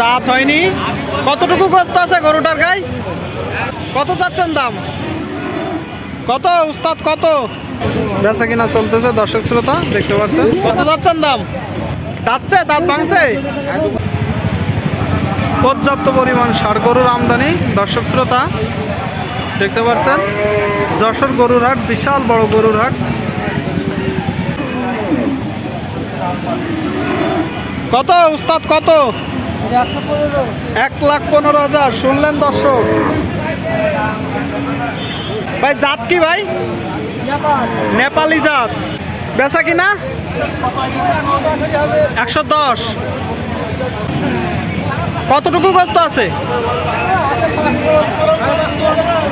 দাঁত হয়নি। কতটুকু গোস্ত আছে গরুটার গায়ে কত চাচ্ছেন দাম? কত উস্তাদ কত? বেচা কিনা চলতেছে দর্শক শ্রোতা দেখতে পাচ্ছেন। কত যাচ্ছেন দাম? দাঁতছে দাঁত ভাঙছে? পর্যাপ্ত পরিমাণ সার গরুর আমদানি দর্শক শ্রোতা দেখতে পাচ্ছেন। যশোর গরুর হাট বিশাল বড় গরুর হাট। কত উস্তাদ কত? এক লাখ পনেরো হাজার শুনলেন দর্শক? ভাই জাত কি ভাই? নেপালি। জাত। বেচা কিনা? একশো দশ। কতটুকু গোস্ত আছে?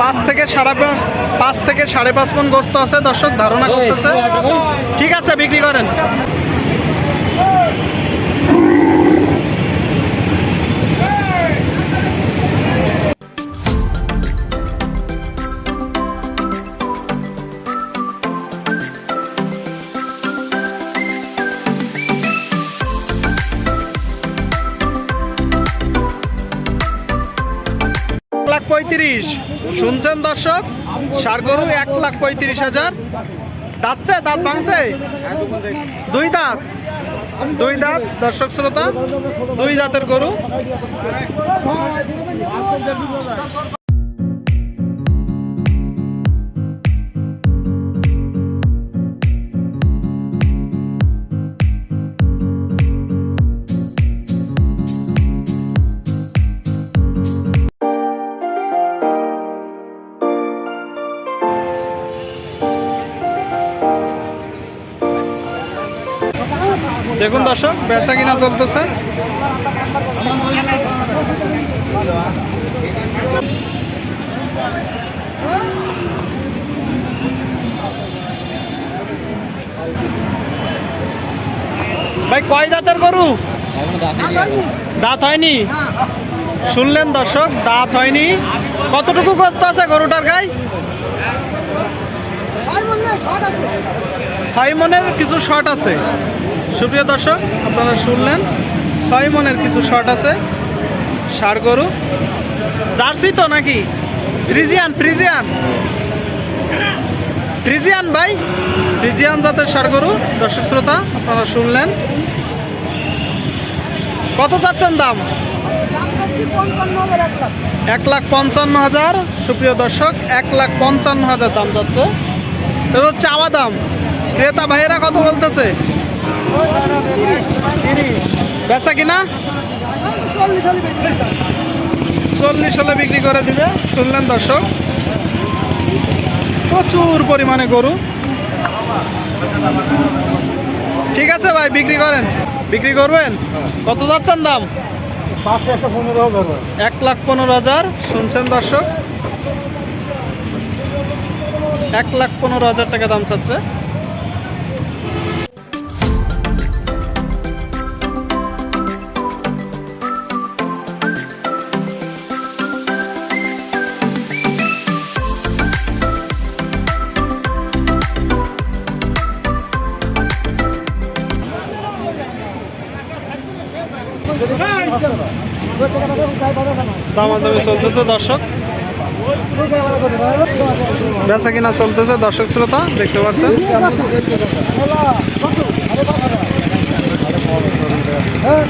পাঁচ থেকে সাড়ে পাঁচ পাঁচ থেকে সাড়ে পাঁচ মন গোস্ত আছে দর্শক ধারণা করতেছে। ঠিক আছে বিক্রি করেন। পঁয়ত্রিশ। শুনছেন দর্শক? সার গরু এক লাখ পঁয়ত্রিশ হাজার। দাঁতছে দাঁত ভাঙছে? দুই দাঁত। দুই দাঁত, দর্শক শ্রোতা। দুই দাঁতের গরু। দেখুন দর্শক বেচা কিনা চলতেছে। ভাই কয় দাঁতের গরু? দাঁত হয়নি? শুনলেন দর্শক দাঁত হয়নি। কতটুকু গোস্ত আছে গরুটার গায়ে? ছয় মনের কিছু শর্ট আছে। সুপ্রিয় দর্শক, আপনারা শুনলেন, ছয় মনের কিছু শর্ট আছে সার গরু। জার্সি তো নাকি? Friesian Friesian. ফ্রিজিয়ান ভাই, ফ্রিজিয়ান জাতের সার গরু। দর্শক শ্রোতা, আপনারা শুনলেন। কত চাচ্ছেন দাম? এক লাখ পঞ্চান্ন হাজার। সুপ্রিয় দর্শক, এক লাখ পঞ্চান্ন হাজার দাম যাচ্ছে। চাওয়া দাম। ক্রেতা ভাইয়েরা কত বলতেছে। বেচা কিনা? চল্লিশ হলে বিক্রি করে দিবে, শুনলেন দর্শক? প্রচুর পরিমাণে গরু। ঠিক আছে ভাই, বিক্রি করেন। বিক্রি করবেন? কত যাচ্ছেন দাম? এক লাখ পনেরো হাজার, শুনছেন দর্শক? এক লাখ পনেরো হাজার টাকা দাম চাচ্ছে। দামাদামি চলতেছে দর্শক? বেচা কিনা চলতেছে দর্শক শ্রোতা দেখতে পাচ্ছেন। হ্যাঁ